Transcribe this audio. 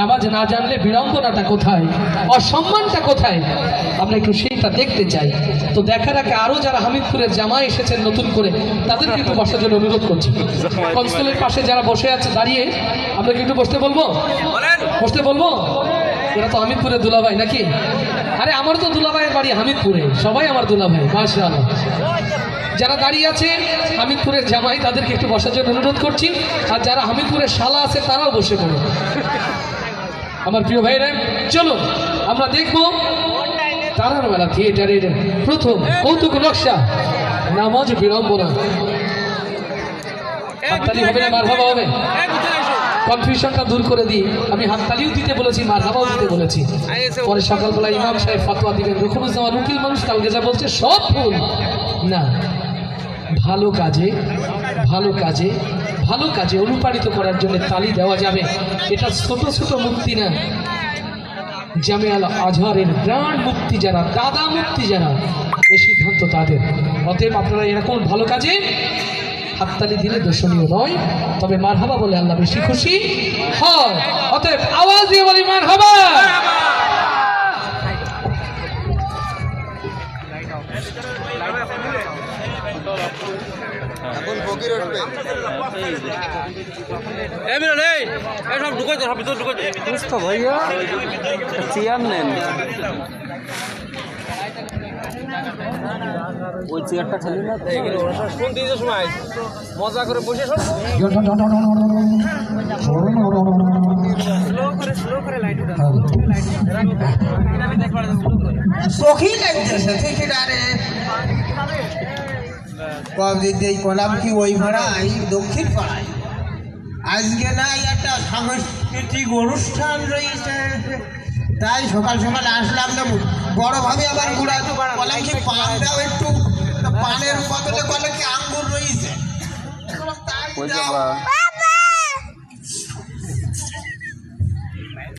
নামাজ না জানলে বিড়ম্বনাটা কোথায়? অসম্মানটা কোথায়? আমরা একটু সেইটা দেখতে চাই। তো দেখার আগে আরও যারা হামিদপুরের জামাই এসেছেন নতুন করে তাদেরকে একটু বসার জন্য অনুরোধ করছি। কনস্টেলের পাশে যারা বসে আছে দাঁড়িয়ে আমরা কি একটু বসতে বলব? বসতে বলব? এরা তো হামিদপুরের দুলাভাই নাকি? আরে আমার তো দুলাভাইয়ের বাড়ি হামিদপুরে। সবাই আমার দুলাভাই মাশাআল্লাহ। যারা দাঁড়িয়ে আছে হামিদপুরের জামাই তাদেরকে একটু বসার জন্য অনুরোধ করছি। আর যারা হামিদপুরের শালা আছে তারাও বসে পড়ে আমার প্রিয় ভাইরা চলো আমরা দেখব তারার মেলা থিয়েটারের প্রথম কৌতুক নকশা। নামাজ বিড়ম্বনা। হাততালি হবে না মারহাবা হবে। কনফিউশনটা দূর করে দিই। আমি হাততালিও দিতে বলেছি মারহাবাও দিতে বলেছি। পরে সকালবেলা ইমাম সাহেব ফতোয়া দিবেন রুকুনুজ্জামান উকিল মানুষ কালকে যা বলছে সব ভুল। না ভালো কাজে ভালো কাজে ভালো কাজে অনুপ্রাণিত করার জন্য তালি দেওয়া যাবে। এটা ছোট ছোট মুক্তি না। জামিয়াল আজহারের ব্রান্ড মুক্তি যারা দাদা মুক্তি যারা এই সিদ্ধান্ত তাদের। অতএব আপনারা এরকম ভালো কাজে হাততালি দিলে দর্শনীয় নয়। তবে মার হাবা বলে আল্লাহ বেশি খুশি। হয়। অতএব আওয়াজ দিয়ে বলি মারহাবা। এখন ফকির উঠবে তো ভাইয়া চেয়ার নেন। ওই চেয়ারটা খালি না? মজা করে বসে শোন। সখী লাগতেছে ঠিকারে কদিন কি ওই ভাড়াই? দক্ষিণ পাড়ায় আজকে না একটা সাংস্কৃতিক অনুষ্ঠান রয়েছে। তাই সকাল সকাল আসলাম বড়ভাবে আবার গুড়া পানটাও একটু পানের বদলে বলে কি আঙ্গুর রয়েছে। তাই